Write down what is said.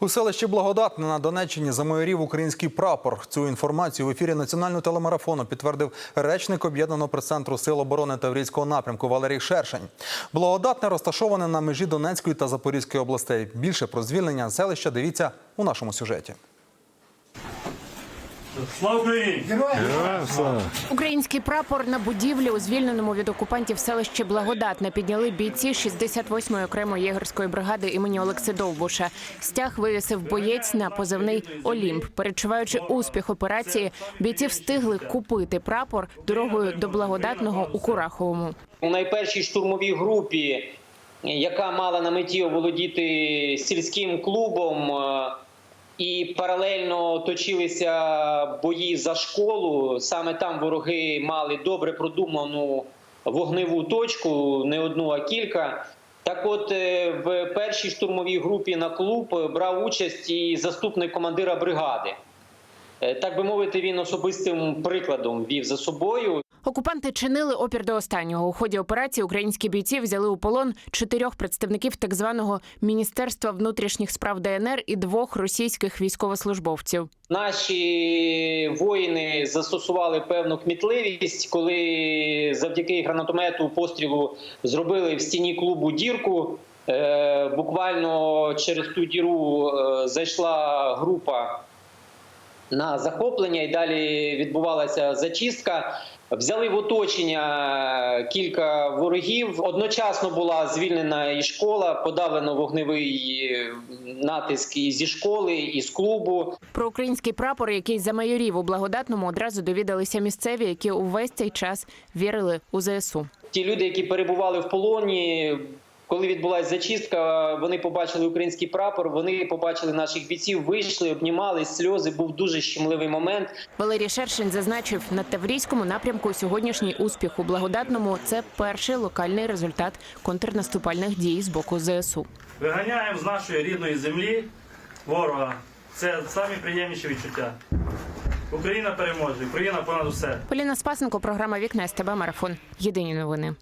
У селищі Благодатне на Донеччині замайорів український прапор. Цю інформацію в ефірі національного телемарафону підтвердив речник об'єднаного прес-центру сил оборони Таврійського напрямку Валерій Шершень. Благодатне розташоване на межі Донецької та Запорізької областей. Більше про звільнення селища дивіться у нашому сюжеті. Слава Україні! Український прапор на будівлі у звільненому від окупантів селищі Благодатне підняли бійці 68-ї окремої єгерської бригади імені Олекси Довбуша. Стяг вивісив боєць на позивний Олімп. Перечуваючи успіх операції, бійці встигли купити прапор дорогою до благодатного у Кураховому. у найпершій штурмовій групі, яка мала на меті оволодіти сільським клубом, е, і паралельно точилися бої за школу. Саме там вороги мали добре продуману вогневу точку, не одну, а кілька. Так, от е, в першій штурмовій групі на клуб брав участь і заступник командира бригади. Е, Так би мовити, він особистим прикладом вів за собою. Окупанти чинили опір до останнього. У ході операції українські бійці взяли у полон чотирьох представників так званого Міністерства внутрішніх справ ДНР і двох російських військовослужбовців. Наші воїни застосували певну кмітливість, коли завдяки гранатомету пострілу зробили в стіні клубу дірку. Е, Буквально через ту діру е, зайшла група на захоплення, і далі відбувалася зачистка. Взяли в оточення кілька ворогів. Одночасно була звільнена і школа, подавлено вогневий е, натиск і зі школи, і з клубу. Про український прапор, який замайорів у благодатному, одразу довідалися місцеві, які увесь цей час вірили у ЗСУ. Ті люди, які перебували в полоні, коли відбулася зачистка, вони побачили український прапор. Вони побачили наших бійців, вийшли, обнімались, сльози. Був дуже щемливий момент. Валерій Шершин зазначив, на Таврійському напрямку сьогоднішній успіх у благодатному це перший локальний результат контрнаступальних дій з боку ЗСУ. Виганяємо з нашої рідної землі ворога. Це самі приємніші відчуття. Україна переможе, Україна понад усе. Поліна Спасенко, програма Вікна СТБ Марафон. Єдині новини.